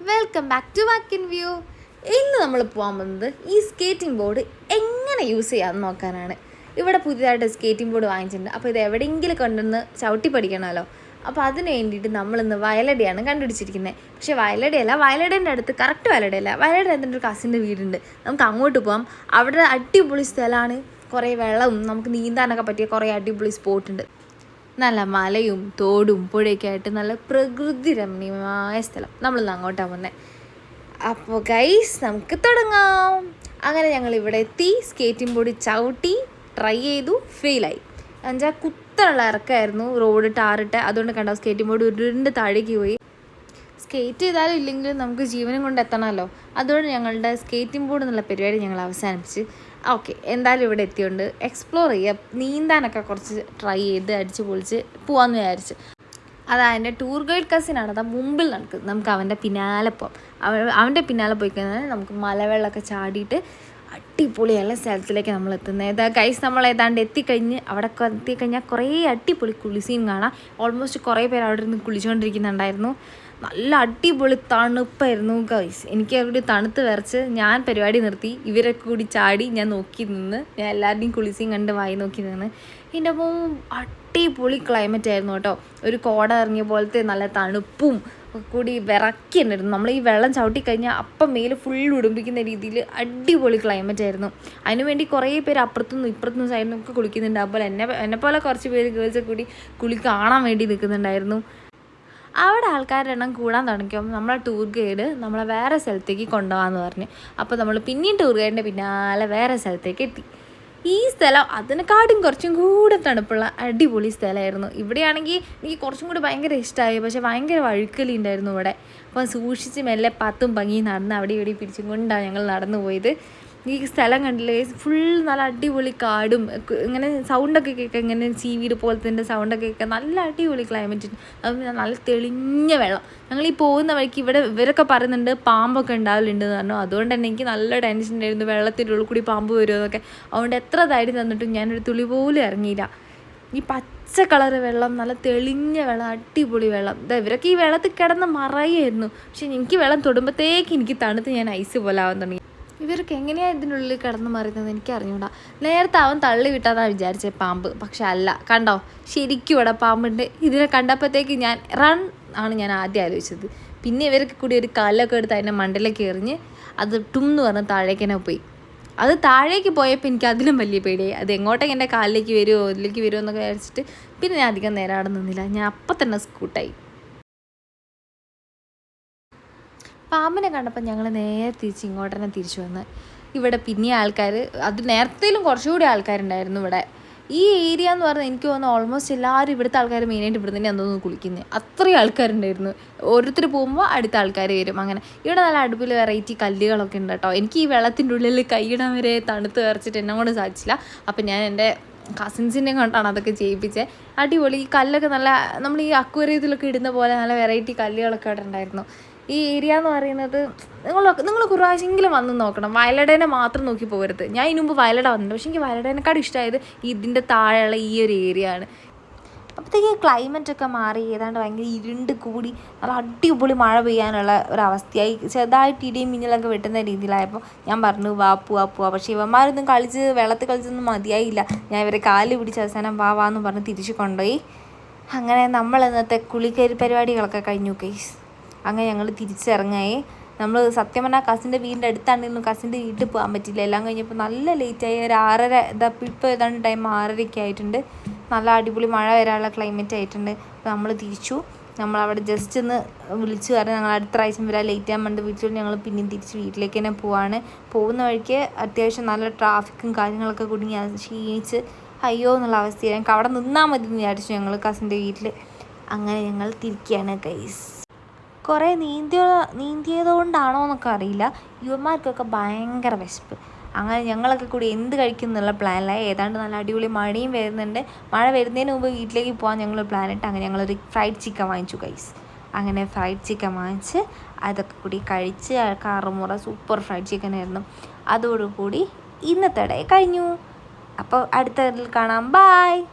Welcome back to walk in view ഇന്ന് നമ്മൾ പോകാൻ പോകുന്നത് ഈ സ്കേറ്റിംഗ് ബോർഡ് എങ്ങനെ യൂസ് ചെയ്യാമെന്ന് നോക്കാനാണ്. ഇവിടെ പുതിയതായിട്ട് സ്കേറ്റിംഗ് ബോർഡ് വാങ്ങിച്ചിട്ടുണ്ട്. അപ്പോൾ ഇത് എവിടെയെങ്കിലും കൊണ്ടുവന്ന് ചവിട്ടി പഠിക്കണമല്ലോ. അപ്പോൾ അതിന് വേണ്ടിയിട്ട് നമ്മളിന്ന് വയലടിയാണ് കണ്ടുപിടിച്ചിരിക്കുന്നത്. പക്ഷേ വയലടി അല്ല വയലടേന്റെ അടുത്ത് കറക്റ്റ് വയലടി അല്ല വയലയുടെ അടുത്ത് ഒരു കസിന്റെ വീടുണ്ട്. നമുക്ക് അങ്ങോട്ട് പോകാം അവിടെ അടിപൊളി സ്ഥലമാണ്. കുറേ വെള്ളവും നമുക്ക് നീന്താനൊക്കെ പറ്റിയ കുറേ അടിപൊളി സ്പോട്ട് ഉണ്ട്. നല്ല മലയും തോടും പുഴയൊക്കെ ആയിട്ട് നല്ല പ്രകൃതി രമണീയമായ സ്ഥലം. നമ്മളിന്ന് അങ്ങോട്ടാണ് വന്നത് അപ്പോൾ ഗൈസ് നമുക്ക് തുടങ്ങാം. അങ്ങനെ ഞങ്ങൾ ഇവിടെ എത്തി. സ്കേറ്റിംഗ് ബോർഡ് ചവിട്ടി ട്രൈ ചെയ്തു. ഫെയിലായി എന്നുവെച്ചാൽ കുത്തനുള്ള ഇറക്കമായിരുന്നു റോഡ് ടാറിട്ട്. അതുകൊണ്ട് കണ്ട സ്കേറ്റിംഗ് ബോർഡ് ഉരുണ്ട് താഴേക്ക് പോയി. സ്കേറ്റ് ചെയ്താലും ഇല്ലെങ്കിലും നമുക്ക് ജീവനും കൊണ്ട് എത്തണമല്ലോ. അതുകൊണ്ട് ഞങ്ങളുടെ സ്കേറ്റിംഗ് ബോർഡ് എന്നുള്ള പരിപാടി ഞങ്ങൾ അവസാനിപ്പിച്ച്. ഓക്കെ എന്തായാലും ഇവിടെ എത്തിയുണ്ട് എക്സ്പ്ലോർ ചെയ്യുക നീന്താനൊക്കെ കുറച്ച് ട്രൈ ചെയ്ത് അടിച്ച് പൊളിച്ച് പോകാമെന്ന് വിചാരിച്ച്. അതായത് ടൂർ ഗൈഡ് കസിനാണ് അതാ മുമ്പിൽ നടക്കുന്നത് നമുക്ക് അവന്റെ പിന്നാലെ പോകാം അവൻ അവന്റെ പിന്നാലെ പോയി കഴിഞ്ഞാൽ നമുക്ക് മലവെള്ളമൊക്കെ ചാടിയിട്ട് അടിപൊളിയുള്ള സ്ഥലത്തിലേക്ക് നമ്മൾ എത്തുന്നത് ഏതാ ഗൈസ് നമ്മൾ ഏതാണ്ട് എത്തിക്കഴിഞ്ഞ് അവിടെ എത്തിക്കഴിഞ്ഞാൽ കുറേ അടിപൊളി കുളിസീൻ കാണാം. ഓൾമോസ്റ്റ് കുറേ പേര് അവിടെ ഇരുന്ന് കുളിച്ചുകൊണ്ടിരിക്കുന്നുണ്ടായിരുന്നു നല്ല അടിപൊളി തണുപ്പായിരുന്നു ഗൈസ് എനിക്ക് അവിടെ തണുത്ത് വരച്ച് ഞാൻ പരിപാടി നിർത്തി. ഇവരൊക്കെ കൂടി ചാടി ഞാൻ നോക്കി നിന്ന് ഞാൻ എല്ലാവരുടെയും കുളിസിയും കണ്ട് വായി നോക്കി നിന്ന്. എന്റെ അപ്പോൾ അടിപൊളി ക്ലൈമറ്റ് ആയിരുന്നു കേട്ടോ. ഒരു കോട ഇറങ്ങിയ പോലത്തെ നല്ല തണുപ്പും കൂടി വിറക്കി ഉണ്ടായിരുന്നു. നമ്മൾ ഈ വെള്ളം ചവിട്ടി കഴിഞ്ഞാൽ അപ്പം മേൽ ഫുൾ ഉടുമ്പിക്കുന്ന രീതിയിൽ അടിപൊളി ക്ലൈമറ്റ് ആയിരുന്നു. അതിനുവേണ്ടി കുറേ പേര് അപ്പുറത്തുനിന്നും ഇപ്പുറത്തുനിന്നും സൈഡിൽ നിന്നൊക്കെ കുളിക്കുന്നുണ്ട്. അപ്പോൾ എന്നെ എന്നെപ്പോലെ പോലെ കുറച്ച് പേര് ഗേൾസ് കൂടി കുളി കാണാൻ വേണ്ടി നിൽക്കുന്നുണ്ടായിരുന്നു. അവിടെ ആൾക്കാരുടെ എണ്ണം കൂടാൻ തുടങ്ങിയപ്പോൾ നമ്മളെ ടൂർ ഗൈഡ് നമ്മളെ വേറെ സ്ഥലത്തേക്ക് കൊണ്ടുപോകാമെന്ന് പറഞ്ഞു. അപ്പോൾ നമ്മൾ പിന്നെയും ടൂർ ഗൈഡിന്റെ പിന്നാലെ വേറെ സ്ഥലത്തേക്ക് എത്തി. ഈ സ്ഥലം അതിനെക്കാട്ടും കുറച്ചും കൂടെ തണുപ്പുള്ള അടിപൊളി സ്ഥലമായിരുന്നു. ഇവിടെയാണെങ്കിൽ എനിക്ക് കുറച്ചും കൂടി ഭയങ്കര ഇഷ്ടമായി പക്ഷേ ഭയങ്കര വഴുക്കലി ഉണ്ടായിരുന്നു ഇവിടെ. അപ്പം സൂക്ഷിച്ച് മെല്ലെ പത്തും ഭംഗിയും നടന്ന് അവിടെ ഇവിടെ പിടിച്ചും കൊണ്ടാണ് ഞങ്ങൾ നടന്നു പോയത് ഈ സ്ഥലം കണ്ടില്ലേ? ഫുൾ നല്ല അടിപൊളി കാടും ഇങ്ങനെ സൗണ്ടൊക്കെ കേൾക്കാം ഇങ്ങനെ ചീവീട് പോലത്തെ സൗണ്ടൊക്കെ കേൾക്കാം നല്ല അടിപൊളി ക്ലൈമറ്റ് അതും നല്ല തെളിഞ്ഞ വെള്ളം. ഞങ്ങൾ ഈ പോകുന്ന വഴിക്ക് ഇവിടെ ഇവരൊക്കെ പറയുന്നുണ്ട് പാമ്പൊക്കെ ഉണ്ടാവലുണ്ട് എന്ന് പറഞ്ഞു. അതുകൊണ്ട് തന്നെ എനിക്ക് നല്ല ടെൻഷൻ ഉണ്ടായിരുന്നു. വെള്ളത്തിന്റെ ഉള്ളിൽ കൂടി പാമ്പ് വരുമെന്നൊക്കെ അതുകൊണ്ട് എത്ര ധൈര്യം തന്നിട്ടും ഞാനൊരു തുളി പോലും ഇറങ്ങിയില്ല. ഈ പച്ച കളറ് വെള്ളം നല്ല തെളിഞ്ഞ വെള്ളം അടിപൊളി വെള്ളം. ഇതാ ഇവരൊക്കെ ഈ വെള്ളത്തിൽ കിടന്ന് മറയായിരുന്നു പക്ഷെ എനിക്ക് വെള്ളം തൊടുമ്പോഴത്തേക്ക് എനിക്ക് തണുത്ത് ഞാൻ ഐസ് പോലെ ആവാൻ തുടങ്ങി. ഇവർക്ക് എങ്ങനെയാ ഇതിനുള്ളിൽ കിടന്ന് മറിയുന്നത് എനിക്ക് അറിഞ്ഞൂടാ നേരത്തെ അവൻ തള്ളി വിട്ടാന്നാണ് വിചാരിച്ചേ പാമ്പ്. പക്ഷെ അല്ല കണ്ടോ? ശരിക്കും ഇവിടെ പാമ്പുണ്ട്. ഇതിനെ കണ്ടപ്പോഴത്തേക്ക് ഞാൻ റൺ ആണ് ഞാൻ ആദ്യം ആലോചിച്ചത്. പിന്നെ ഇവർക്ക് കൂടി ഒരു കല്ലൊക്കെ എടുത്ത് അതിന്റെ മണ്ടയിലേക്ക് എറിഞ്ഞ് അത് ടും എന്ന് പറഞ്ഞ് താഴേക്കനെ പോയി. അത് താഴേക്ക് പോയപ്പോൾ എനിക്ക് അതിലും വലിയ പേടിയായി. അത് എങ്ങോട്ടേക്ക് എന്റെ കാലിലേക്ക് വരുമോ ഇതിലേക്ക് വരുമോ എന്നൊക്കെ വിചാരിച്ചിട്ട് പിന്നെ ഞാൻ അധികം നേരം അവിടെ നിന്നില്ല. ഞാൻ അപ്പം തന്നെ സ്കൂട്ടായി. പാമ്പിനെ കണ്ടപ്പോൾ ഞങ്ങൾ നേരെ തിരിച്ച് ഇങ്ങോട്ട് തന്നെ തിരിച്ചു വന്ന്. ഇവിടെ പിന്നെ ആൾക്കാർ അത് നേരത്തേലും കുറച്ചുകൂടി ആൾക്കാരുണ്ടായിരുന്നു ഇവിടെ. ഈ ഏരിയ എന്ന് പറഞ്ഞാൽ എനിക്ക് തോന്നുന്നു ഓൾമോസ്റ്റ് എല്ലാവരും ഇവിടുത്തെ ആൾക്കാർ മെയിനായിട്ട് ഇവിടെ തന്നെയാണ് തോന്നുന്നു കുളിക്കുന്നത് അത്രയും ആൾക്കാരുണ്ടായിരുന്നു. ഓരോരുത്തർ പോകുമ്പോൾ അടുത്ത ആൾക്കാർ വരും അങ്ങനെ. ഇവിടെ നല്ല അടുപ്പിൽ വെറൈറ്റി കല്ലുകളൊക്കെ ഉണ്ട് കേട്ടോ. എനിക്ക് ഈ വെള്ളത്തിന്റെ ഉള്ളിൽ കൈയിടാൻ വരെ തണുത്ത് വരച്ചിട്ട് എന്നെ കൊണ്ട് സാധിച്ചില്ല. അപ്പം ഞാൻ എന്റെ കസിൻസിനെ കൊണ്ടാണ് അതൊക്കെ ചെയ്യിപ്പിച്ചത് അടിപൊളി ഈ കല്ലൊക്കെ നല്ല നമ്മൾ ഈ അക്വേറിയത്തിലൊക്കെ ഇടുന്ന പോലെ നല്ല വെറൈറ്റി കല്ലുകളൊക്കെ അവിടെ ഉണ്ടായിരുന്നു. ഈ ഏരിയ എന്ന് പറയുന്നത് നിങ്ങൾ നിങ്ങൾ കുറവശെങ്കിലും വന്ന് നോക്കണം. വയലടേനെ മാത്രം നോക്കി പോകരുത്. ഞാൻ ഇതിനു മുമ്പ് വയലട വന്നിട്ടുണ്ട്. പക്ഷേ എനിക്ക് വയലടേനെക്കാട് ഇഷ്ടമായത് ഇതിന്റെ താഴെയുള്ള ഈ ഒരു ഏരിയ ആണ്. അപ്പോഴത്തേക്ക് ക്ലൈമറ്റ് ഒക്കെ മാറി. ഏതാണ്ട് ഭയങ്കര ഇരുണ്ട് കൂടി. നല്ല അടിപൊളി മഴ പെയ്യാനുള്ള ഒരവസ്ഥയായി ചെറുതായിട്ട് ഇടിയും മിന്നലൊക്കെ വെട്ടുന്ന രീതിയിലായപ്പോൾ ഞാൻ പറഞ്ഞു വാ പോവാ പോവാ പക്ഷേ ഇവന്മാരൊന്നും കളിച്ച് വെള്ളത്തിൽ കളിച്ചൊന്നും മതിയായില്ല. ഞാൻ ഇവരെ കാൽ പിടിച്ച് അവസാനം വാ വാ എന്ന് പറഞ്ഞ് തിരിച്ചു കൊണ്ടുപോയി. അങ്ങനെ നമ്മൾ ഇന്നത്തെ കുളിക്കരി പരിപാടികളൊക്കെ കഴിഞ്ഞു കേസ് അങ്ങനെ ഞങ്ങൾ തിരിച്ചിറങ്ങായി. നമ്മൾ സത്യം പറഞ്ഞാൽ കസിന്റെ വീടിന്റെ അടുത്താണെങ്കിലും കസിന്റെ വീട്ടിൽ പോകാൻ പറ്റില്ല. എല്ലാം കഴിഞ്ഞപ്പോൾ നല്ല ലേറ്റായി ഒരു ആറര ഇതാ ഇപ്പോൾ ഏതാണ്ട് ടൈം ആറരയൊക്കെ ആയിട്ടുണ്ട്. നല്ല അടിപൊളി മഴ വരാനുള്ള ക്ലൈമറ്റ് ആയിട്ടുണ്ട്. അപ്പോൾ നമ്മൾ തിരിച്ചു. നമ്മൾ അവിടെ ജസ്റ്റ് ഒന്ന് വിളിച്ചു കാരണം ഞങ്ങൾ അടുത്ത പ്രാവശ്യം വരാൻ ലേറ്റ് ആകാൻ വേണ്ടി വിളിച്ചു ഞങ്ങൾ പിന്നെയും തിരിച്ച് വീട്ടിലേക്ക് തന്നെ പോവാണ്. പോകുന്ന വഴിക്ക് അത്യാവശ്യം നല്ല ട്രാഫിക്കും കാര്യങ്ങളൊക്കെ കൂടി ഞാൻ ക്ഷീണിച്ച് അയ്യോ എന്നുള്ള അവസ്ഥയാണ് ഞങ്ങൾക്ക് അവിടെ നിന്നാൽ മതി എന്ന് വിചാരിച്ചു ഞങ്ങൾ കസിന്റെ വീട്ടിൽ അങ്ങനെ ഞങ്ങൾ തിരിക്കുകയാണ് ഗൈസ് കുറേ നീന്തിയ നീന്തിയതുകൊണ്ടാണോ എന്നൊക്കെ അറിയില്ല. യുവന്മാർക്കൊക്കെ ഭയങ്കര വിശപ്പ്. അങ്ങനെ ഞങ്ങളൊക്കെ കൂടി എന്ത് കഴിക്കും എന്നുള്ള പ്ലാനിലായി. ഏതാണ്ട് നല്ല അടിപൊളി മഴയും വരുന്നുണ്ട്. മഴ വരുന്നതിന് മുമ്പ് വീട്ടിലേക്ക് പോകാൻ ഞങ്ങൾ പ്ലാൻ ഇട്ട് അങ്ങനെ ഞങ്ങളൊരു ഫ്രൈഡ് ചിക്കൻ വാങ്ങിച്ചു ഗൈസ് അങ്ങനെ ഫ്രൈഡ് ചിക്കൻ വാങ്ങിച്ച് അതൊക്കെ കൂടി കഴിച്ച് കാറുമുറ സൂപ്പർ ഫ്രൈഡ് ചിക്കൻ ആയിരുന്നു. അതോടുകൂടി ഇന്നത്തെ ഡേ കഴിഞ്ഞു. അപ്പോൾ അടുത്ത കാണാം. ബായ്